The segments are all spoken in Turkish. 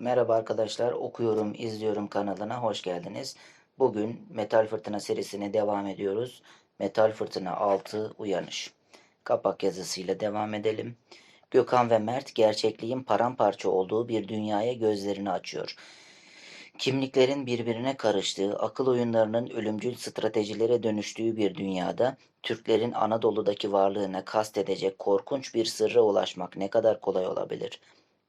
Merhaba arkadaşlar, okuyorum, izliyorum kanalına hoş geldiniz. Bugün Metal Fırtına serisine devam ediyoruz. Metal Fırtına 6 Uyanış. Kapak yazısıyla devam edelim. Gökhan ve Mert gerçekliğin paramparça olduğu bir dünyaya gözlerini açıyor. Kimliklerin birbirine karıştığı, akıl oyunlarının ölümcül stratejilere dönüştüğü bir dünyada Türklerin Anadolu'daki varlığına kastedecek korkunç bir sırra ulaşmak ne kadar kolay olabilir?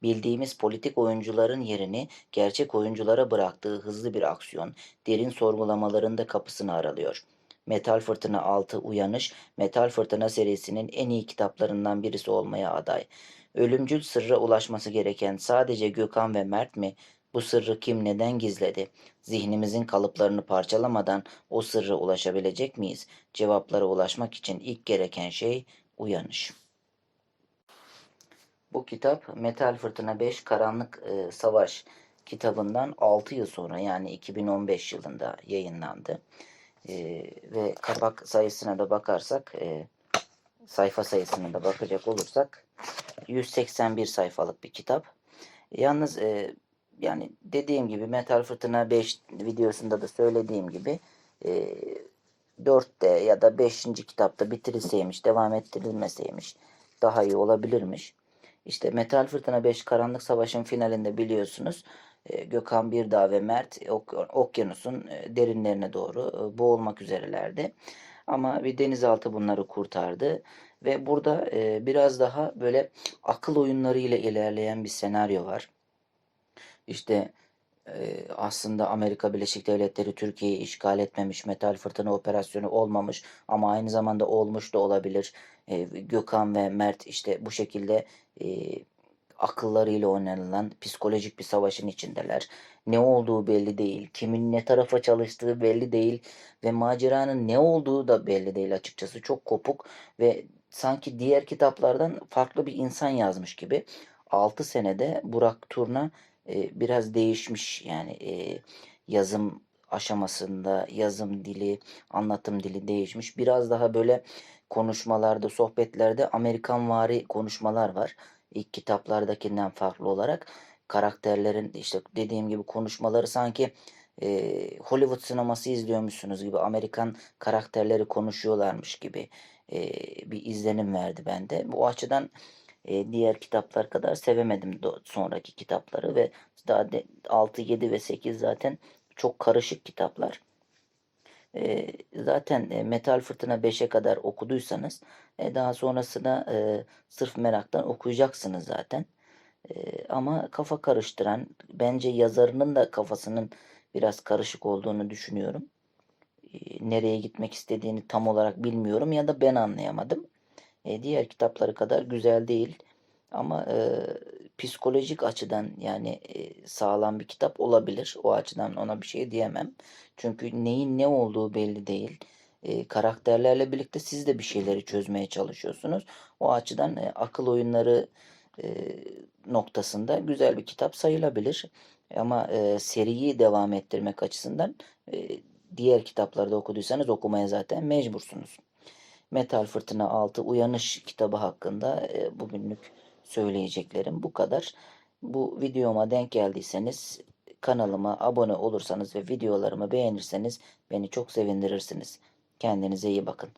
Bildiğimiz politik oyuncuların yerini gerçek oyunculara bıraktığı hızlı bir aksiyon, derin sorgulamaların da kapısını aralıyor. Metal Fırtına 6 Uyanış, Metal Fırtına serisinin en iyi kitaplarından birisi olmaya aday. Ölümcül sırra ulaşması gereken sadece Gökhan ve Mert mi? Bu sırrı kim neden gizledi? Zihnimizin kalıplarını parçalamadan o sırra ulaşabilecek miyiz? Cevaplara ulaşmak için ilk gereken şey uyanış. Bu kitap Metal Fırtına 5 Karanlık e, Savaş kitabından 6 yıl sonra yani 2015 yılında yayınlandı. E, ve kapak sayısına da bakarsak e, sayfa sayısına da bakacak olursak 181 sayfalık bir kitap. Yalnız e, yani dediğim gibi Metal Fırtına 5 videosunda da söylediğim gibi e, 4'te ya da 5. kitapta bitirilseymiş, devam ettirilmeseymiş daha iyi olabilirmiş. İşte Metal Fırtına 5 Karanlık Savaş'ın finalinde biliyorsunuz e, Gökhan Birdağ ve Mert ok okyanusun e, derinlerine doğru e, boğulmak üzerelerdi. Ama bir denizaltı bunları kurtardı ve burada biraz daha böyle akıl oyunları ile ilerleyen bir senaryo var. İşte aslında Amerika Birleşik Devletleri Türkiye'yi işgal etmemiş, metal fırtına operasyonu olmamış ama aynı zamanda olmuş da olabilir. Gökhan ve Mert işte bu şekilde akıllarıyla oynanılan psikolojik bir savaşın içindeler. Ne olduğu belli değil, kimin ne tarafa çalıştığı belli değil ve maceranın ne olduğu da belli değil açıkçası. Çok kopuk ve sanki diğer kitaplardan farklı bir insan yazmış gibi. 6 senede Burak Turna biraz değişmiş yani e, yazım aşamasında yazım dili, anlatım dili değişmiş. Biraz daha böyle konuşmalarda, sohbetlerde Amerikan vari konuşmalar var. İlk kitaplardakinden farklı olarak karakterlerin işte dediğim gibi konuşmaları sanki e, Hollywood sineması izliyormuşsunuz gibi Amerikan karakterleri konuşuyorlarmış gibi e, bir izlenim verdi bende. Bu açıdan e, diğer kitaplar kadar sevemedim sonraki kitapları ve daha 6, 7 ve 8 zaten çok karışık kitaplar. E, zaten e, Metal Fırtına 5'e kadar okuduysanız e, daha sonrasında e, sırf meraktan okuyacaksınız zaten. E, ama kafa karıştıran bence yazarının da kafasının biraz karışık olduğunu düşünüyorum. E, nereye gitmek istediğini tam olarak bilmiyorum ya da ben anlayamadım. E, diğer kitapları kadar güzel değil. Ama e, psikolojik açıdan yani e, sağlam bir kitap olabilir. O açıdan ona bir şey diyemem. Çünkü neyin ne olduğu belli değil. E, karakterlerle birlikte siz de bir şeyleri çözmeye çalışıyorsunuz. O açıdan e, akıl oyunları e, noktasında güzel bir kitap sayılabilir. Ama e, seriyi devam ettirmek açısından e, diğer kitapları da okuduysanız okumaya zaten mecbursunuz. Metal Fırtına 6 Uyanış kitabı hakkında e, bugünlük söyleyeceklerim bu kadar. Bu videoma denk geldiyseniz kanalıma abone olursanız ve videolarımı beğenirseniz beni çok sevindirirsiniz. Kendinize iyi bakın.